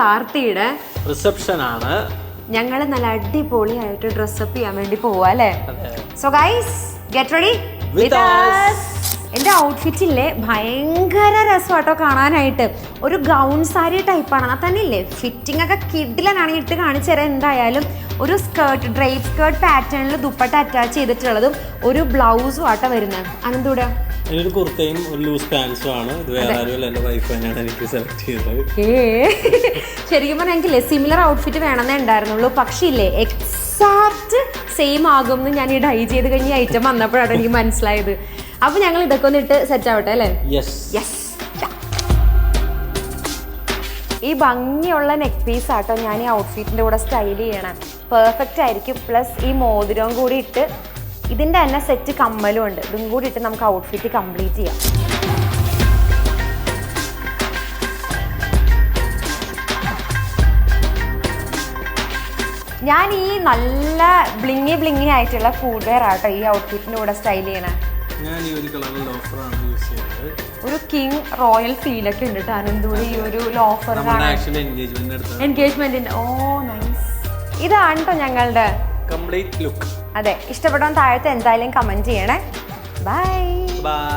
കാർത്തിയുടെ reception ആണ് ഞങ്ങൾ നല്ല അടിപൊളിയായിട്ട് ഡ്രസ്സപ്പ് ചെയ്യാൻ വേണ്ടി പോവാ അല്ലേ? So guys get ready with us. എന്റെ ഔട്ട്ഫിറ്റില്ലേ ഭയങ്കര രസമാട്ടോ കാണാനായിട്ട്. ഒരു ഗൗൺ സാരി ടൈപ്പാണ് അത് തന്നെ ഇല്ലേ ഫിറ്റിംഗ് ഒക്കെ കിഡിലനാണ് ഇട്ട് കാണിച്ചു തരാം എന്തായാലും. ഒരു സ്കേർട്ട് ഡ്രൈപ്പ് സ്കേർട്ട് പാറ്റേണിൽ ദുപ്പട്ട അറ്റാച്ച് ചെയ്തിട്ടുള്ളതും ഒരു ബ്ലൗസും ആട്ടോ വരുന്നത്. അനന്തൂടെ? ഒരു കുർത്തയും ഒരു ലൂസ് പാൻസും ആണ്. ഇത് വേറെ ആരുമല്ല എന്റെ വൈഫ് തന്നെയാണ് എനിക്ക് സെലക്ട് ചെയ്തത്. ശരിക്കും പറഞ്ഞാൽ എനിക്കില്ലേ സിമിലർ ഔട്ട്ഫിറ്റ് വേണമെന്നേ ഉണ്ടായിരുന്നുള്ളൂ. പക്ഷേ ഇല്ലേ എക്സാക്ട് സെയിം ആകും എന്ന് ഞാൻ ഈ ഡൈ ചെയ്ത് കഴിഞ്ഞ ഐറ്റം വന്നപ്പോഴാണ് എനിക്ക് മനസ്സിലായത്. അപ്പൊ ഞങ്ങൾ ഇതൊക്കെ ഒന്ന് ഇട്ട് സെറ്റ് ആവട്ടെ അല്ലേ? യെസ് യെസ് ഈ ഭംഗിയുള്ള നെക്ക് പീസ് ആട്ടോ ഞാൻ ഈ ഔട്ട്ഫിറ്റിന്റെ കൂടെ സ്റ്റൈൽ ചെയ്യണം. പെർഫെക്റ്റ് ആയിരിക്കും. പ്ലസ് ഈ മോതിരവും കൂടി ഇട്ട് ഇതിന്റെ തന്നെ സെറ്റ് കമ്മലും ഉണ്ട്. ഇതും കൂടി ഇട്ട് നമുക്ക് ഔട്ട്ഫിറ്റ് കംപ്ലീറ്റ് ചെയ്യാം. ഞാൻ ഈ നല്ല ബ്ലിങ്ങി ബ്ലിങ്ങി ആയിട്ടുള്ള ഫുഡ് വെയർ ആട്ടോ ഈ ഔട്ട്ഫിറ്റിന്റെ കൂടെ സ്റ്റൈൽ ചെയ്യണേ. ഞാൻ ഈ ഒരു കളറിൽ ഓഫറാണ് യൂസ് ചെയ്യുന്നത്. ഒരു കിങ് റോയൽ ഫീൽ ഒക്കെ ഉണ്ട് കേട്ടോ അനന്തൂരി ഈ ഒരു ലോഫർ എൻഗേജ്മെന്റിന്റെ ഓ നൈസ് ഇതാണ് കേട്ടോ ഞങ്ങളുടെ കംപ്ലീറ്റ് ലുക്ക് അതെ ഇഷ്ടപ്പെടാൻ താഴത്തെ എന്തായാലും കമന്റ് ചെയ്യണേ. Bye bye